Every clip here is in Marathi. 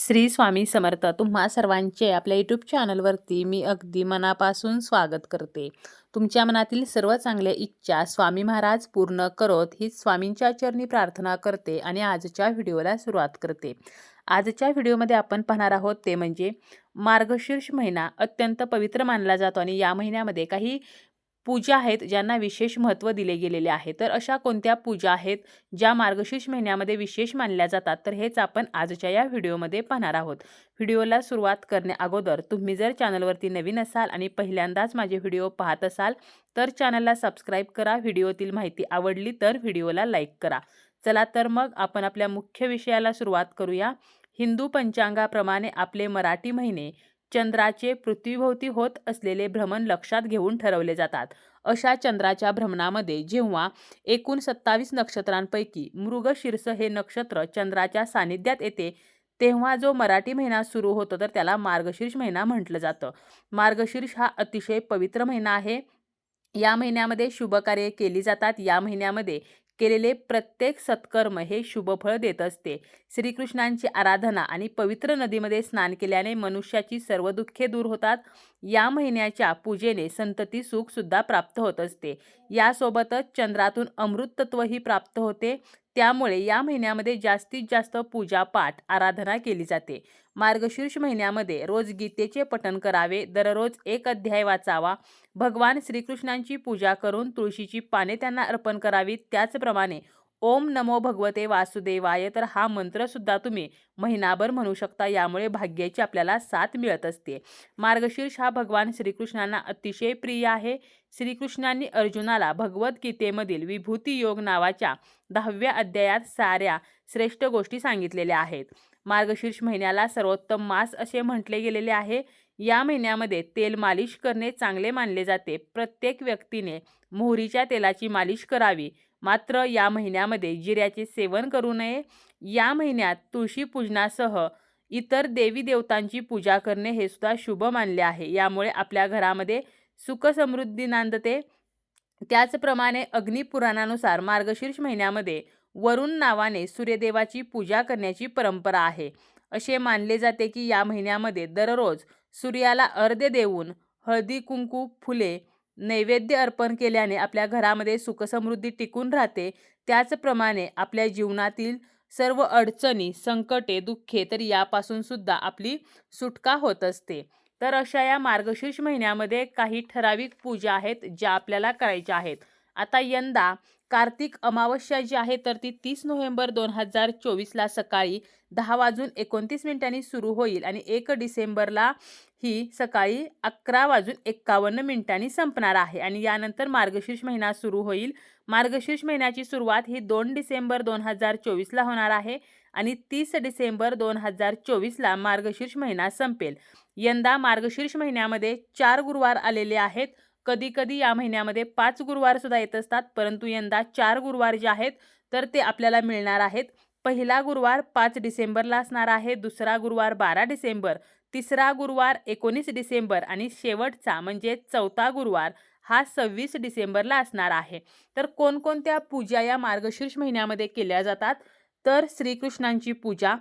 श्री स्वामी समर्थ. तुम्हा सर्वांचे आपल्या यूट्यूब चॅनलवरती मी अगदी मनापासून स्वागत करते. तुमच्या मनातील सर्व चांगल्या इच्छा स्वामी महाराज पूर्ण करोत ही स्वामींच्या चरणी प्रार्थना करते आणि आजच्या व्हिडिओला सुरुवात करते. आजच्या व्हिडिओमध्ये आपण पाहणार आहोत ते म्हणजे मार्गशीर्ष महिना अत्यंत पवित्र मानला जातो आणि या महिन्यामध्ये काही पूजा आहेत ज्यांना विशेष महत्त्व दिले गेलेले आहे. तर अशा कोणत्या पूजा आहेत ज्या मार्गशीर्ष महिन्यामध्ये विशेष मानल्या जातात? तर हेच आपण आजच्या या व्हिडिओमध्ये पाहणार आहोत. व्हिडिओला सुरुवात करण्याअगोदर तुम्ही जर चॅनलवरती नवीन असाल आणि पहिल्यांदाच माझे व्हिडिओ पाहत असाल तर चॅनलला सबस्क्राईब करा. व्हिडिओतील माहिती आवडली तर व्हिडिओला लाईक करा. चला तर मग आपण आपल्या मुख्य विषयाला सुरुवात करूया. हिंदू पंचांगाप्रमाणे आपले मराठी महिने चंद्राचे पृथ्वीभोवती होत असलेले भ्रमण लक्षात घेऊन ठरवले जातात. अशा चंद्राच्या भ्रमणामध्ये जेव्हा एकूण सत्तावीस नक्षत्रांपैकी मृगशीर्ष हे नक्षत्र चंद्राच्या सानिध्यात येते तेव्हा जो मराठी महिना सुरू होतो तर त्याला मार्गशीर्ष महिना म्हटलं जातं. मार्गशीर्ष हा अतिशय पवित्र महिना आहे. या महिन्यामध्ये शुभकार्य केली जातात. या महिन्यामध्ये केलेले प्रत्येक सत्कर्म हे शुभफळ देत असते. श्रीकृष्णांची आराधना आणि पवित्र नदीमध्ये स्नान केल्याने मनुष्याची सर्व दुःखे दूर होतात. या महिन्याच्या पूजेने संतती सुख सुद्धा प्राप्त होत असते. यासोबतच चंद्रातून अमृतत्वही प्राप्त होते. त्यामुळे या महिन्यामध्ये जास्तीत जास्त पूजापाठ आराधना केली जाते. मार्गशीर्ष महिन्यामध्ये रोज गीतेचे पठण करावे. दररोज एक अध्याय वाचावा. भगवान श्रीकृष्णांची पूजा करून तुळशीची पाने त्यांना अर्पण करावीत. त्याचप्रमाणे ओम नमो भगवते वासुदेवाय. तर हा मंत्रसुद्धा तुम्ही महिनाभर म्हणू शकता यामुळे भाग्याची आपल्याला साथ मिळत असते. मार्गशीर्ष हा भगवान श्रीकृष्णांना अतिशय प्रिय आहे. श्रीकृष्णांनी अर्जुनाला भगवद्गीतेमधील विभूती योग नावाच्या दहाव्या अध्यायात साऱ्या श्रेष्ठ गोष्टी सांगितलेल्या आहेत. मार्गशीर्ष महिन्याला सर्वोत्तम मास असे म्हटले गेलेले आहे. या महिन्यामध्ये तेल मालिश करणे चांगले मानले जाते. प्रत्येक व्यक्तीने मोहरीच्या तेलाची मालिश करावी. मात्र या महिन्यामध्ये जिऱ्याचे सेवन करू नये. या महिन्यात तुळशी पूजनासह इतर देवी देवतांची पूजा करणे हे सुद्धा शुभ मानले आहे. यामुळे आपल्या घरामध्ये सुखसमृद्धी नांदते. त्याचप्रमाणे अग्निपुराणानुसार मार्गशीर्ष महिन्यामध्ये वरुण नावाने सूर्यदेवाची पूजा करण्याची परंपरा आहे. असे मानले जाते की या महिन्यामध्ये दररोज सूर्याला अर्ध्य देऊन हळदी कुंकू फुले नैवेद्य अर्पण केल्याने आपल्या घरामध्ये सुखसमृद्धी टिकून राहते. त्याचप्रमाणे आपल्या जीवनातील सर्व अडचणी संकटे दुःखे तर यापासून सुद्धा आपली सुटका होत असते. तर अशा या मार्गशीर्ष महिन्यामध्ये काही ठराविक पूजा आहेत ज्या आपल्याला करायच्या आहेत. आता यंदा कार्तिक अमावस्या जी आहे तर ती तीस नोव्हेंबर दोन हजार चोवीसला सकाळी दहा वाजून एकोणतीस मिनिटांनी सुरू होईल आणि एक डिसेंबरला ही सकाळी अकरा वाजून एक्कावन्न मिनिटांनी संपणार आहे. आणि यानंतर मार्गशीर्ष महिना सुरू होईल. मार्गशीर्ष महिन्याची सुरुवात ही दोन डिसेंबर दोन हजार चोवीसला होणार आहे आणि तीस डिसेंबर दोन हजार चोवीसला मार्गशीर्ष महिना संपेल. यंदा मार्गशीर्ष महिन्यामध्ये चार गुरुवार आलेले आहेत. कधी कधी या महिन्यामध्ये पाच गुरुवार सुद्धा येत असतात परंतु यंदा चार गुरुवार जे आहेत तर ते आपल्याला मिळणार आहेत. पहिला गुरुवार पाच डिसेंबरला असणार आहे दुसरा गुरुवार बारा डिसेंबर तिसरा गुरुवार एकोणीस डिसेंबर आणि शेवटचा म्हणजे चौथा गुरुवार हा सव्वीस डिसेंबरला असणार आहे. तर कोणकोणत्या पूजा या मार्गशीर्ष महिन्यामध्ये केल्या जातात? तर श्रीकृष्णांची पूजा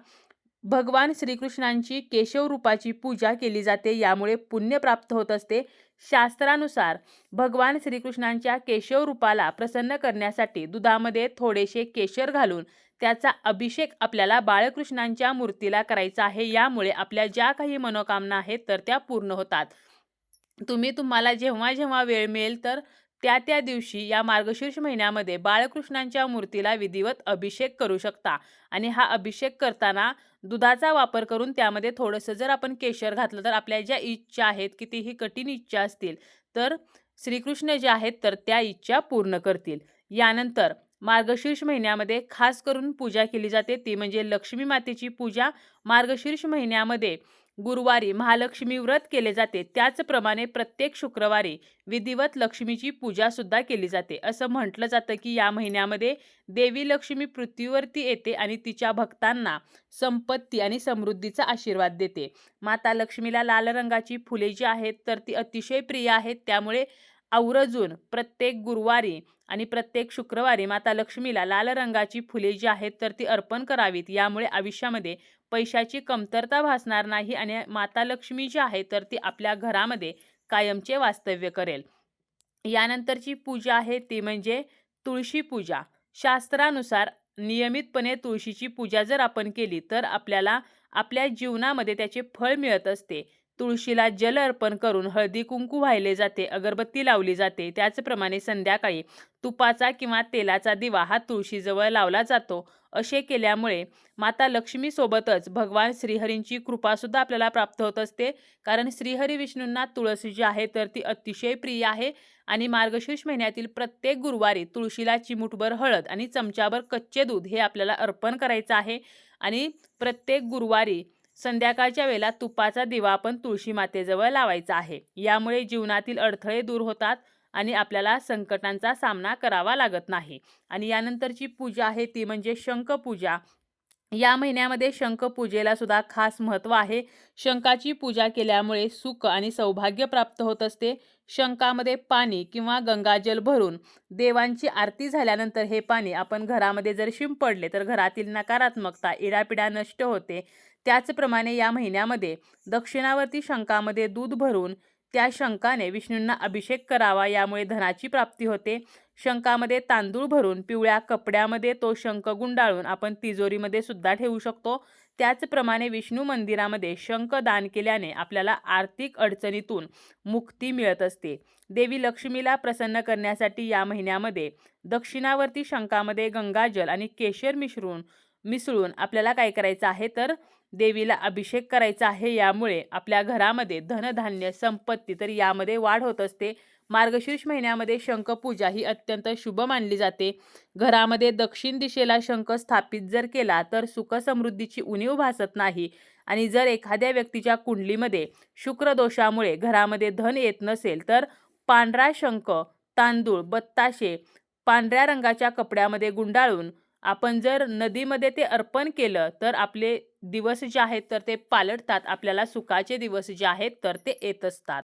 भगवान श्रीकृष्णांची केशव रूपाची पूजा केली जाते यामुळे पुण्य प्राप्त होत असते. शास्त्रानुसार भगवान श्रीकृष्णांच्या केशव रूपाला प्रसन्न करण्यासाठी दुधामध्ये थोडेसे केशर घालून त्याचा अभिषेक आपल्याला बाळकृष्णांच्या मूर्तीला करायचा आहे. यामुळे आपल्या ज्या काही मनोकामना आहेत तर त्या पूर्ण होतात. तुम्ही तुम्हाला जेव्हा जेव्हा वेळ मिळेल तर त्या त्या दिवशी या मार्गशीर्ष महिन्यामध्ये बाळकृष्णांच्या मूर्तीला विधिवत अभिषेक करू शकता. आणि हा अभिषेक करताना दुधाचा वापर करून त्यामध्ये थोडंसं जर आपण केशर घातलं तर आपल्या ज्या इच्छा आहेत कितीही कठीण इच्छा असतील तर श्रीकृष्ण जे आहेत तर त्या इच्छा पूर्ण करतील. यानंतर मार्गशीर्ष महिन्यामध्ये खास करून पूजा केली जाते. ती म्हणजे लक्ष्मी मातेची पूजा मार्गशीर्ष महिन्यामध्ये गुरुवारी महालक्ष्मी व्रत केले जाते. त्याचप्रमाणे प्रत्येक शुक्रवारी विधिवत लक्ष्मीची पूजा सुद्धा केली जाते. असं म्हटलं जातं की या महिन्यामध्ये देवी लक्ष्मी पृथ्वीवरती येते आणि तिच्या भक्तांना संपत्ती आणि समृद्धीचा आशीर्वाद देते. माता लक्ष्मीला लाल रंगाची फुले जी आहेत तर ती अतिशय प्रिय आहेत. त्यामुळे आवर्जून प्रत्येक गुरुवारी आणि प्रत्येक शुक्रवारी माता लक्ष्मीला लाल रंगाची फुले जी आहेत तर ती अर्पण करावीत. यामुळे आयुष्यामध्ये पैशाची कमतरता भासणार नाही आणि माता लक्ष्मी जी आहे तर ती आपल्या घरामध्ये कायमचे वास्तव्य करेल. यानंतरची पूजा आहे ती म्हणजे तुळशी पूजा. शास्त्रानुसार नियमितपणे तुळशीची पूजा जर आपण केली तर आपल्याला आपल्या जीवनामध्ये त्याचे फळ मिळत असते. तुळशीला जल अर्पण करून हळदी कुंकू वाहिले जाते अगरबत्ती लावली जाते. त्याचप्रमाणे संध्याकाळी तुपाचा किंवा तेलाचा दिवा हा तुळशीजवळ लावला जातो. असे केल्यामुळे माता लक्ष्मीसोबतच भगवान श्रीहरींची कृपासुद्धा आपल्याला प्राप्त होत असते. कारण श्रीहरी विष्णूंना तुळस जी आहे तर ती अतिशय प्रिय आहे. आणि मार्गशीर्ष महिन्यातील प्रत्येक गुरुवारी तुळशीला चिमुटभर हळद आणि चमच्याभर कच्चे दूध हे आपल्याला अर्पण करायचं आहे. आणि प्रत्येक गुरुवारी संध्याकाळच्या वेळेला तुपाचा दिवा आपण तुळशी मातेजवळ लावायचा आहे. यामुळे जीवनातील अडथळे दूर होतात आणि आपल्याला संकटांचा सामना करावा लागत नाही. आणि यानंतरची पूजा आहे ती म्हणजे शंखपूजा. या महिन्यामध्ये शंखपूजेला सुद्धा खास महत्त्व आहे. शंखाची पूजा केल्यामुळे सुख आणि सौभाग्य प्राप्त होत असते. शंखामध्ये पाणी किंवा गंगाजल भरून देवांची आरती झाल्यानंतर हे पाणी आपण घरामध्ये जर शिंपडले तर घरातील नकारात्मकता इडापिडा नष्ट होते. त्याचप्रमाणे या महिन्यामध्ये दक्षिणावर्ती शंखामध्ये दूध भरून त्या शंखाने विष्णूंना अभिषेक करावा यामुळे धनाची प्राप्ती होते. शंखामध्ये तांदूळ भरून पिवळ्या कपड्यामध्ये तो शंख गुंडाळून आपण तिजोरीमध्ये सुद्धा ठेवू शकतो. त्याचप्रमाणे विष्णू मंदिरामध्ये शंख दान केल्याने आपल्याला आर्थिक अडचणीतून मुक्ती मिळत असते. देवी लक्ष्मीला प्रसन्न करण्यासाठी या महिन्यामध्ये दक्षिणावर्ती शंखामध्ये गंगाजल आणि केशर मिश्रून मिसळून आपल्याला काय करायचं आहे तर देवीला अभिषेक करायचा आहे. यामुळे आपल्या घरामध्ये धनधान्य संपत्ती तर यामध्ये वाढ होत असते. मार्गशीर्ष महिन्यामध्ये शंखपूजा ही अत्यंत शुभ मानली जाते. घरामध्ये दक्षिण दिशेला शंख स्थापित जर केला तर सुखसमृद्धीची उणीव भासत नाही. आणि जर एखाद्या व्यक्तीच्या कुंडलीमध्ये शुक्रदोषामुळे घरामध्ये धन येत नसेल तर पांढरा शंख तांदूळ बत्ताशे पांढऱ्या रंगाच्या कपड्यामध्ये गुंडाळून आपण जर नदीमध्ये ते अर्पण केलं तर आपले दिवस जे आहेत तर ते पालटतात. आपल्याला सुखाचे दिवस जे आहेत तर ते येत असतात.